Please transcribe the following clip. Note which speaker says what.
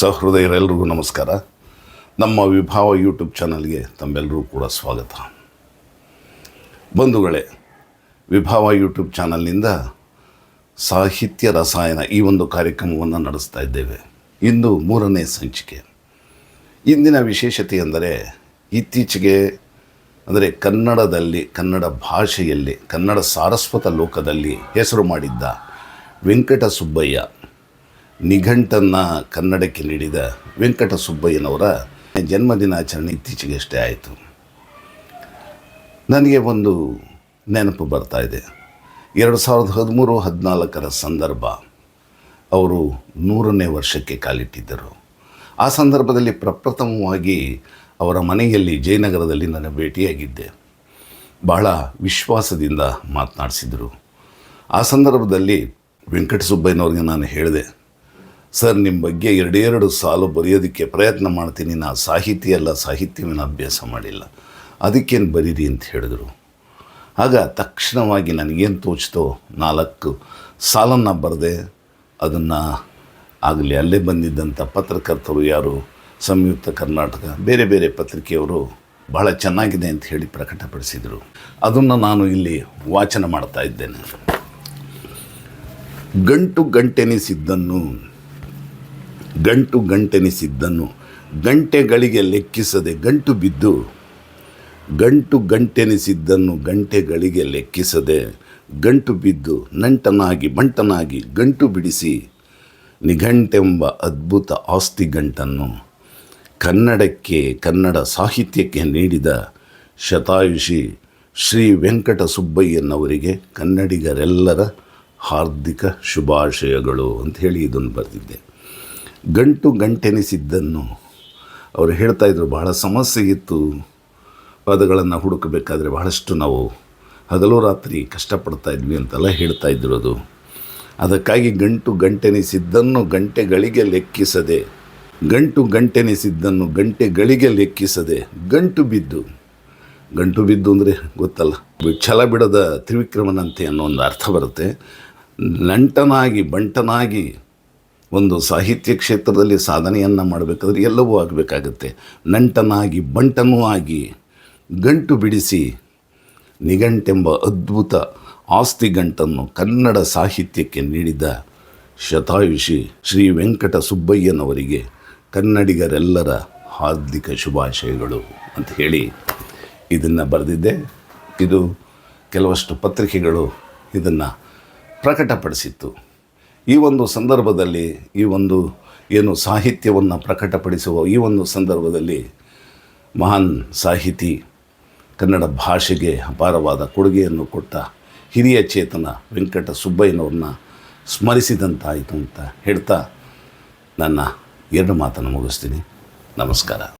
Speaker 1: ಸಹೃದಯರೆಲ್ಲರಿಗೂ ನಮಸ್ಕಾರ. ನಮ್ಮ ವಿಭಾವ ಯೂಟ್ಯೂಬ್ ಚಾನಲ್ಗೆ ತಮ್ಮೆಲ್ಲರೂ ಕೂಡ ಸ್ವಾಗತ. ಬಂಧುಗಳೇ, ವಿಭಾವ ಯೂಟ್ಯೂಬ್ ಚಾನಲ್ನಿಂದ ಸಾಹಿತ್ಯ ರಸಾಯನ ಈ ಒಂದು ಕಾರ್ಯಕ್ರಮವನ್ನು ನಡೆಸ್ತಾ ಇದ್ದೇವೆ. ಇಂದು ಮೂರನೇ ಸಂಚಿಕೆ. ಇಂದಿನ ವಿಶೇಷತೆ ಎಂದರೆ ಇತ್ತೀಚೆಗೆ ಅಂದರೆ ಕನ್ನಡದಲ್ಲಿ, ಕನ್ನಡ ಭಾಷೆಯಲ್ಲಿ, ಕನ್ನಡ ಸಾರಸ್ವತ ಲೋಕದಲ್ಲಿ ಹೆಸರು ಮಾಡಿದ್ದ ವೆಂಕಟ ಸುಬ್ಬಯ್ಯ ನಿಘಂಟನ್ನು ಕನ್ನಡಕ್ಕೆ ನೀಡಿದ ವೆಂಕಟ ಸುಬ್ಬಯ್ಯನವರ ಜನ್ಮದಿನಾಚರಣೆ ಇತ್ತೀಚೆಗಷ್ಟೇ ಆಯಿತು. ನನಗೆ ಒಂದು ನೆನಪು ಬರ್ತಾ ಇದೆ. ಎರಡು ಸಾವಿರದ ಹದಿಮೂರು ಹದಿನಾಲ್ಕರ ಸಂದರ್ಭ ಅವರು ನೂರನೇ ವರ್ಷಕ್ಕೆ ಕಾಲಿಟ್ಟಿದ್ದರು. ಆ ಸಂದರ್ಭದಲ್ಲಿ ಪ್ರಪ್ರಥಮವಾಗಿ ಅವರ ಮನೆಯಲ್ಲಿ ಜಯನಗರದಲ್ಲಿ ನನ್ನ ಭೇಟಿಯಾಗಿದ್ದೆ. ಬಹಳ ವಿಶ್ವಾಸದಿಂದ ಮಾತನಾಡಿಸಿದರು. ಆ ಸಂದರ್ಭದಲ್ಲಿ ವೆಂಕಟಸುಬ್ಬಯ್ಯನವ್ರಿಗೆ ನಾನು ಹೇಳಿದೆ ಸರ್ ನಿಮ್ಮ ಬಗ್ಗೆ ಎರಡೆರಡು ಸಾಲು ಬರೆಯೋದಕ್ಕೆ ಪ್ರಯತ್ನ ಮಾಡ್ತೀನಿ. ನಾ ಸಾಹಿತ್ಯ ಅಲ್ಲ ಸಾಹಿತ್ಯವನ್ನು ಅಭ್ಯಾಸ ಮಾಡಿಲ್ಲ. ಅದಕ್ಕೇನು ಬರೀರಿ ಅಂತ ಹೇಳಿದರು. ಆಗ ತಕ್ಷಣವಾಗಿ ನನಗೇನು ತೋಚ್ತೋ ನಾಲ್ಕು ಸಾಲನ್ನು ಬರೆದೆ, ಅದನ್ನು ಆಗಲಿ ಅಲ್ಲೇ ಬಂದಿದ್ದಂಥ ಪತ್ರಕರ್ತರು ಯಾರು, ಸಂಯುಕ್ತ ಕರ್ನಾಟಕ, ಬೇರೆ ಬೇರೆ ಪತ್ರಿಕೆಯವರು ಬಹಳ ಚೆನ್ನಾಗಿದೆ ಅಂತ ಹೇಳಿ ಪ್ರಕಟಪಡಿಸಿದರು. ಅದನ್ನು ನಾನು ಇಲ್ಲಿ ವಾಚನ ಮಾಡ್ತಾ ಇದ್ದೇನೆ. ಗಂಟು ಗಂಟೆನಿಸಿದ್ದನ್ನು ಗಂಟು ಗಂಟೆನಿಸಿದ್ದನ್ನು ಗಂಟೆಗಳಿಗೆ ಲೆಕ್ಕಿಸದೆ ಗಂಟು ಬಿದ್ದು, ಗಂಟು ಗಂಟೆನಿಸಿದ್ದನ್ನು ಗಂಟೆಗಳಿಗೆ ಲೆಕ್ಕಿಸದೆ ಗಂಟು ಬಿದ್ದು ನಂಟನಾಗಿ ಬಂಟನಾಗಿ ಗಂಟು ಬಿಡಿಸಿ ನಿಘಂಟೆಂಬ ಅದ್ಭುತ ಆಸ್ತಿ ಗಂಟನ್ನು ಕನ್ನಡಕ್ಕೆ, ಕನ್ನಡ ಸಾಹಿತ್ಯಕ್ಕೆ ನೀಡಿದ ಶತಾಯುಷಿ ಶ್ರೀ ವೆಂಕಟ ಸುಬ್ಬಯ್ಯನವರಿಗೆ ಕನ್ನಡಿಗರೆಲ್ಲರ ಹಾರ್ದಿಕ ಶುಭಾಶಯಗಳು ಅಂತ ಹೇಳಿ ಇದನ್ನು ಬರೆದಿದ್ದೆ. ಗಂಟು ಗಂಟೆನಿಸಿದ್ದನ್ನು ಅವರು ಹೇಳ್ತಾ ಹೇಳ್ತಾಯಿದ್ರು ಬಹಳ ಸಮಸ್ಯೆ ಇತ್ತು. ಪದಗಳನ್ನು ಹುಡುಕಬೇಕಾದ್ರೆ ಬಹಳಷ್ಟು ನಾವು ಹಗಲು ರಾತ್ರಿ ಕಷ್ಟಪಡ್ತಾ ಇದ್ವಿ ಅಂತೆಲ್ಲ ಹೇಳ್ತಾ ಇದ್ರು ಅದು. ಅದಕ್ಕಾಗಿ ಗಂಟು ಗಂಟೆನಿಸಿದ್ದನ್ನು ಗಂಟೆಗಳಿಗೆ ಲೆಕ್ಕಿಸದೆ, ಗಂಟು ಗಂಟೆನಿಸಿದ್ದನ್ನು ಗಂಟೆಗಳಿಗೆ ಲೆಕ್ಕಿಸದೆ ಗಂಟು ಬಿದ್ದು ಗಂಟು ಬಿದ್ದು ಅಂದರೆ ಗೊತ್ತಲ್ಲ, ಛಲ ಬಿಡದ ತ್ರಿವಿಕ್ರಮನಂತೆ ಅನ್ನೋ ಒಂದು ಅರ್ಥ ಬರುತ್ತೆ. ನಂಟನಾಗಿ ಬಂಟನಾಗಿ ಒಂದು ಸಾಹಿತ್ಯ ಕ್ಷೇತ್ರದಲ್ಲಿ ಸಾಧನೆಯನ್ನು ಮಾಡಬೇಕಾದ್ರೆ ಎಲ್ಲವೂ ಆಗಬೇಕಾಗತ್ತೆ. ನಂಟನಾಗಿ, ಬಂಟನೂ ಆಗಿ, ಗಂಟು ಬಿಡಿಸಿ, ನಿಘಂಟೆಂಬ ಅದ್ಭುತ ಆಸ್ತಿ ಗಂಟನ್ನು ಕನ್ನಡ ಸಾಹಿತ್ಯಕ್ಕೆ ನೀಡಿದ ಶತಾಯುಷಿ ಶ್ರೀ ವೆಂಕಟ ಸುಬ್ಬಯ್ಯನವರಿಗೆ ಕನ್ನಡಿಗರೆಲ್ಲರ ಹಾರ್ದಿಕ ಶುಭಾಶಯಗಳು ಅಂತ ಹೇಳಿ ಇದನ್ನು ಬರೆದಿದ್ದೆ. ಇದು ಕೆಲವಷ್ಟು ಪತ್ರಿಕೆಗಳು ಇದನ್ನು ಪ್ರಕಟಪಡಿಸಿತ್ತು. ಈ ಒಂದು ಸಂದರ್ಭದಲ್ಲಿ ಈ ಒಂದು ಏನು ಸಾಹಿತ್ಯವನ್ನು ಪ್ರಕಟಪಡಿಸುವ ಈ ಒಂದು ಸಂದರ್ಭದಲ್ಲಿ ಮಹಾನ್ ಸಾಹಿತಿ ಕನ್ನಡ ಭಾಷೆಗೆ ಅಪಾರವಾದ ಕೊಡುಗೆಯನ್ನು ಕೊಟ್ಟ ಹಿರಿಯ ಚೇತನ ವೆಂಕಟ ಸುಬ್ಬಯ್ಯನವ್ರನ್ನ ಸ್ಮರಿಸಿದಂತಾಯಿತು ಅಂತ ಹೇಳ್ತಾ ನನ್ನ ಎರಡು ಮಾತನ್ನು ಮುಗಿಸ್ತೀನಿ. ನಮಸ್ಕಾರ.